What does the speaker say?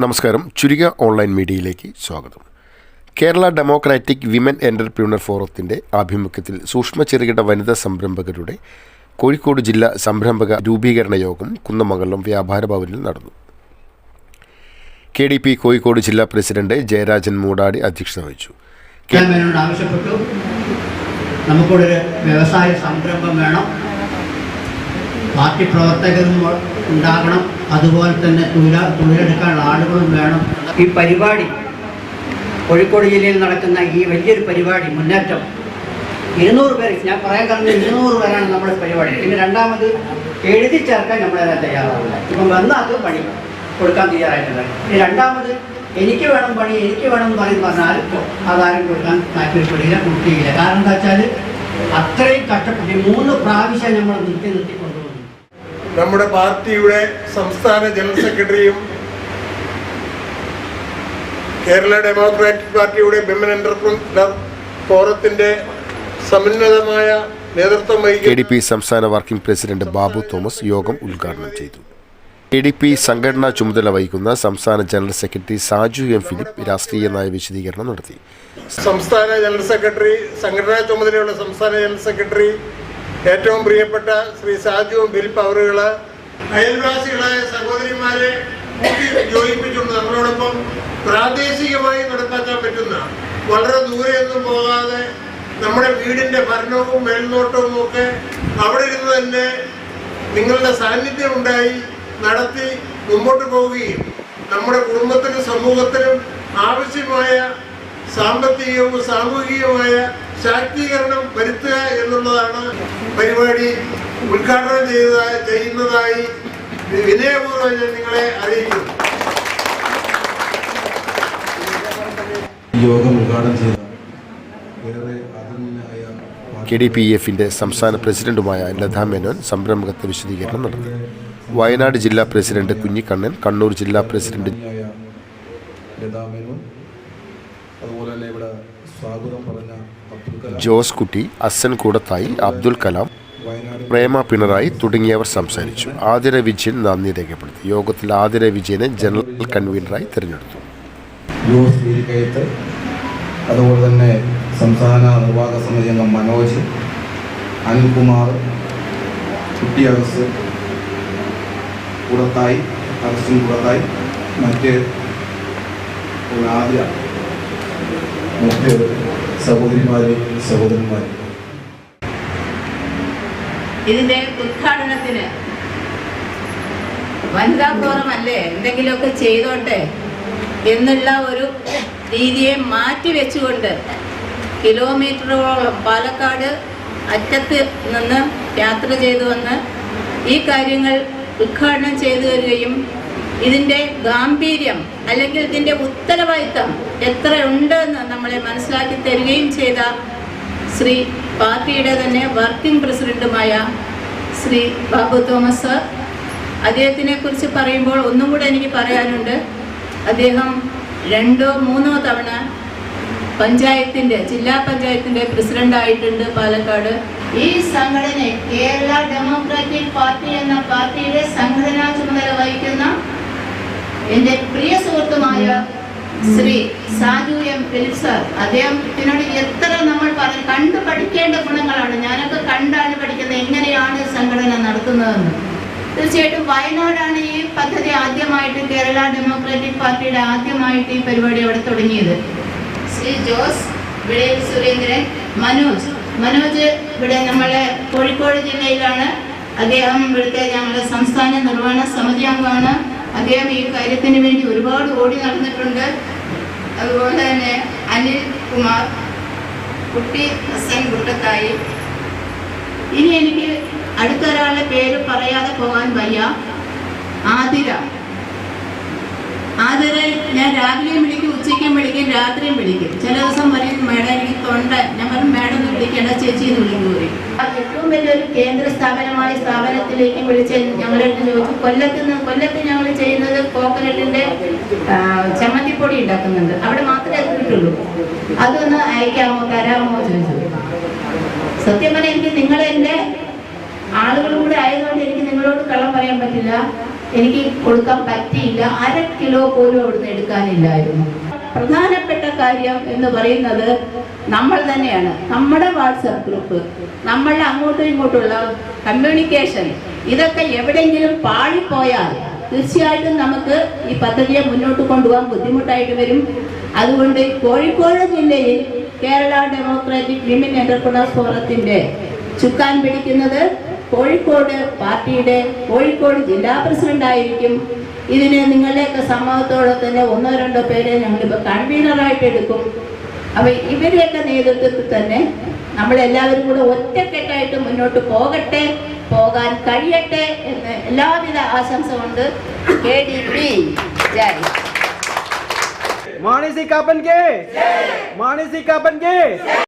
നമസ്കാരം. ചുരിക ഓൺലൈൻ മീഡിയയിലേക്ക് സ്വാഗതം. കേരള ഡെമോക്രാറ്റിക് വിമൻ എന്റർപ്രീണർ ഫോറത്തിന്റെ ആഭിമുഖ്യത്തിൽ സൂക്ഷ്മ ചെറുകിട വനിതാ സംരംഭകരുടെ കോഴിക്കോട് ജില്ലാ സംരംഭക രൂപീകരണ യോഗം കുന്നമംഗലം വ്യാപാര ഭവനിൽ നടന്നു. കെ ഡി പി കോഴിക്കോട് ജില്ലാ പ്രസിഡന്റ് ജയരാജൻ മൂടാടി അധ്യക്ഷത വഹിച്ചു. ആവശ്യപ്പെട്ടു. നമുക്കൊരു വ്യവസായ സംരംഭം വേണം. പാർട്ടി പ്രവർത്തകരും ഉണ്ടാകണം. അതുപോലെ തന്നെ തൊഴിലാ തൊഴിലെടുക്കാനുള്ള ആളുകളും വേണം. ഈ പരിപാടി കോഴിക്കോട് ജില്ലയിൽ നടക്കുന്ന ഈ വലിയൊരു പരിപാടി മുന്നേറ്റം. ഇരുന്നൂറ് പേര് ഞാൻ പറയാൻ കാരണം ഇരുന്നൂറ് പേരാണ് നമ്മുടെ പരിപാടി. പിന്നെ രണ്ടാമത് എഴുതി ചേർക്കാൻ നമ്മളെല്ലാം തയ്യാറാവില്ല. ഇപ്പം വന്നാൽ പണി കൊടുക്കാൻ തയ്യാറായിട്ടില്ല. ഇനി രണ്ടാമത് എനിക്ക് വേണം പണി എനിക്ക് വേണം പറയുന്ന പറഞ്ഞാൽ അതാരും കൊടുക്കാൻ താല്പര്യപ്പെടില്ല കൊടുക്കുകയില്ല കാരണം എന്താ വെച്ചാൽ അത്രയും കഷ്ടപ്പെട്ട് മൂന്ന് പ്രാവശ്യം നമ്മൾ നിർത്തി നിർത്തി കൊണ്ടുപോകുന്നു നമ്മുടെ പാർട്ടിയുടെ സംസ്ഥാന ജനറൽ സെക്രട്ടറിയും കേരള ഡെമോക്രാറ്റിക് പാർട്ടിയുടെ വിമൻ എന്റർപ്രണർ ഫോറത്തിന്റെ സമന്വിതമായ നേതൃത്വം കെ ഡി പി സംസ്ഥാന വർക്കിംഗ് പ്രസിഡന്റ് ബാബു തോമസ് യോഗം ഉദ്ഘാടനം ചെയ്തു. കെ ഡി പി സംഘടനാ ചുമതല വഹിക്കുന്ന സംസ്ഥാന general secretary Saju M Philip രാഷ്ട്രീയ നയ വിശദീകരണം നടത്തി. സംസ്ഥാന ജനറൽ സെക്രട്ടറി സംഘടനാ ചുമതലയുള്ള സംസ്ഥാന ജനറൽ സെക്രട്ടറി ഏറ്റവും പ്രിയപ്പെട്ട ശ്രീ സാജുവും ബിൽപ്പ് അവറുകൾ അയൽവാസികളായ സഹോദരിമാരെ യോജിപ്പിച്ചുകൊണ്ട് നമ്മളോടൊപ്പം പ്രാദേശികമായി നടപ്പാക്കാൻ പറ്റുന്ന വളരെ ദൂരെയൊന്നും പോകാതെ നമ്മുടെ വീടിന്റെ ഭരണവും മേൽനോട്ടവും ഒക്കെ അവിടെ ഇരുന്ന് തന്നെ നിങ്ങളുടെ സാന്നിധ്യം ഉണ്ടായി നടത്തി മുമ്പോട്ട് പോവുകയും നമ്മുടെ കുടുംബത്തിനും സമൂഹത്തിനും ആവശ്യമായ സാമ്പത്തികവും സാമൂഹികവുമായ ശാക്തീകരണം വരുത്തുക എന്നുള്ളതാണ് പരിപാടി ഉദ്ഘാടനം ചെയ്തതായി ചെയ്യുന്നതായി വിനയപൂർവം ഞാൻ നിങ്ങളെ അറിയിക്കുന്നു. യോഗം ഉദ്ഘാടനം ചെയ്ത ഏറെ ആദരണീയനായ കെ ഡി പി എഫിന്റെ സംസ്ഥാന പ്രസിഡന്റുമായ ലതാ മേനോൻ സംരംഭകത്തെ വിശദീകരണം നടത്തി. വയനാട് ജില്ലാ പ്രസിഡന്റ് കുഞ്ഞിക്കണ്ണൻ കണ്ണൂർ ജില്ലാ പ്രസിഡന്റ് ലതാ മേനോൻ. അതുപോലെ തന്നെ ഇവിടെ സ്വാഗതം പറഞ്ഞ ജോസ് കുട്ടി അസൻ കൂടത്തായി അബ്ദുൽ കലാം പ്രേമ പിണറായി തുടങ്ങിയവർ സംസാരിച്ചു. ആതിര വിജയൻ നന്ദി രേഖപ്പെടുത്തി. യോഗത്തിൽ ആതിര വിജയനെ ജനറൽ കൺവീനറായി തിരഞ്ഞെടുത്തു. അതുപോലെ തന്നെ സംസ്ഥാന നിർവാഹക സമിതി അംഗം മനോജ് അനിൽകുമാർ കുട്ടി അഗസ് കൂടത്തായി അഗസ്റ്റിൻ കൂടത്തായി മറ്റ് ആദ്യ മറ്റ് സഹോദരിമാര് സഹോദരന്മാർ ഇതിന്റെ ഉദ്ഘാടനത്തിന് വനിതാ ഫോറം അല്ലേ? എന്തെങ്കിലുമൊക്കെ ചെയ്തോട്ടെ എന്നുള്ള ഒരു രീതിയെ മാറ്റി വെച്ചുകൊണ്ട് കിലോമീറ്ററോളം പാലക്കാട് അറ്റത്ത് നിന്ന് യാത്ര ചെയ്തു വന്ന് ഈ കാര്യങ്ങൾ ഉദ്ഘാടനം ചെയ്തു തരികയും ഇതിന്റെ ഗാംഭീര്യം അല്ലെങ്കിൽ ഇതിന്റെ ഉത്തരവാദിത്തം എത്ര ഉണ്ടെന്ന് നമ്മളെ മനസ്സിലാക്കി തരികയും ചെയ്ത ശ്രീ പാർട്ടിയുടെ തന്നെ വർക്കിംഗ് പ്രസിഡന്റുമായ ശ്രീ ബാബു തോമസ് സർ. അദ്ദേഹത്തിനെ കുറിച്ച് പറയുമ്പോൾ ഒന്നും കൂടെ എനിക്ക് പറയാനുണ്ട്. അദ്ദേഹം രണ്ടോ മൂന്നോ തവണ പഞ്ചായത്തിന്റെ ജില്ലാ പഞ്ചായത്തിന്റെ പ്രസിഡന്റ് ആയിട്ടുണ്ട് പാലക്കാട്. ഈ സംഘടന കേരള ഡെമോക്രാറ്റിക് പാർട്ടി എന്ന പാർട്ടിയുടെ സംഘടനാ ചുമതല വഹിക്കുന്ന എന്റെ പ്രിയ സുഹൃത്തുമായ ശ്രീ സാജു എം ഫിലിപ്പ് സാർ അദ്ദേഹത്തിനോട് എത്ര നമ്മൾ പറഞ്ഞു കണ്ടു പഠിക്കേണ്ട ഗുണങ്ങളാണ്. ഞാനൊക്കെ കണ്ടാണ് പഠിക്കുന്നത് എങ്ങനെയാണ് സംഘടന നടത്തുന്നതെന്ന്. തീർച്ചയായിട്ടും വയനാടാണ് ഈ പദ്ധതി ആദ്യമായിട്ട് കേരള ഡെമോക്രാറ്റിക് പാർട്ടിയുടെ ആദ്യമായിട്ട് ഈ പരിപാടി അവിടെ തുടങ്ങിയത്. ശ്രീ ജോസ് വിളയിൽ സുരേന്ദ്രൻ മനോജ്. മനോജ് ഇവിടെ നമ്മളെ കോഴിക്കോട് ജില്ലയിലാണ്. അദ്ദേഹം ഇവിടുത്തെ ഞങ്ങളുടെ സംസ്ഥാന നിർവഹണ സമിതി അംഗമാണ്. അദ്ദേഹം ഈ കാര്യത്തിന് വേണ്ടി ഒരുപാട് ഓടി നടന്നിട്ടുണ്ട്. അതുപോലെ തന്നെ അനിൽ കുമാർ കുട്ടി ഹസൻ കുട്ടത്തായി ഇനി എനിക്ക് അടുത്തൊരാളുടെ പേര് പറയാതെ പോകാൻ വയ്യ. ആതിര. ആതിര ഞാൻ രാവിലെയും വിളിക്കും ഉച്ചയ്ക്കും വിളിക്കും രാത്രിയും വിളിക്കും. ചില ദിവസം പറയും മേഡം എനിക്ക് തൊണ്ട. ഞാൻ പറയും വിളിക്കേണ്ട ചേച്ചി എന്ന് വിളിക്കുന്നു പറയും. ഏറ്റവും വലിയൊരു കേന്ദ്ര സ്ഥാപനമായ സ്ഥാപനത്തിലേക്ക് വിളിച്ച് ഞങ്ങളെടുത്ത് ചോദിച്ചു കൊല്ലത്ത് നിന്ന് കൊല്ലത്ത് ഞങ്ങൾ ചെയ്യുന്നത് കോക്കനട്ടിന്റെ ചമ്മന്തിപ്പൊടി ഉണ്ടാക്കുന്നുണ്ട്. അവിടെ മാത്രമേ അത് കിട്ടുള്ളൂ. അതൊന്ന് അയക്കാമോ തരാമോ ചോദിച്ചു. സത്യം പറഞ്ഞാൽ എനിക്ക് നിങ്ങൾ എന്റെ ആളുകളും കൂടെ ആയതുകൊണ്ട് എനിക്ക് നിങ്ങളോട് കള്ളം പറയാൻ പറ്റില്ല. എനിക്ക് കൊടുക്കാൻ പറ്റിയില്ല. അര കിലോ പോലും അവിടുന്ന് എടുക്കാനില്ലായിരുന്നു. പ്രധാനപ്പെട്ട കാര്യം എന്ന് പറയുന്നത് നമ്മൾ തന്നെയാണ്. നമ്മുടെ വാട്സപ്പ് ഗ്രൂപ്പ് നമ്മളുടെ അങ്ങോട്ടും ഇങ്ങോട്ടുള്ള കമ്മ്യൂണിക്കേഷൻ ഇതൊക്കെ എവിടെയെങ്കിലും പാളിപ്പോയാൽ തീർച്ചയായിട്ടും നമുക്ക് ഈ പദ്ധതിയെ മുന്നോട്ട് കൊണ്ടുപോകാൻ ബുദ്ധിമുട്ടായിട്ട് വരും. അതുകൊണ്ട് കോഴിക്കോട് ജില്ലയിൽ കേരള ഡെമോക്രാറ്റിക് വിമൻ എന്റർപ്രണേഴ്സ് ഫോറത്തിന്റെ ചുക്കാൻ പിടിക്കുന്നത് കോഴിക്കോട് പാർട്ടിയുടെ കോഴിക്കോട് ജില്ലാ പ്രസിഡന്റായിരിക്കും ഇതിനെ നിങ്ങളുടെയൊക്കെ സമ്മതത്തോടെ തന്നെ ഒന്നോ രണ്ടോ പേരെ ഞങ്ങളിപ്പോൾ കൺവീനറായിട്ട് എടുക്കും. അപ്പം ഇവരെയൊക്കെ നേതൃത്വത്തിൽ തന്നെ നമ്മളെല്ലാവരും കൂടെ ഒറ്റക്കെട്ടായിട്ട് മുന്നോട്ട് പോകട്ടെ പോകാൻ കഴിയട്ടെ എന്ന് എല്ലാവിധ ആശംസ കൊണ്ട് കെ ഡി പി ജയ്. Mani C Kappan K. Mani C Kappan K.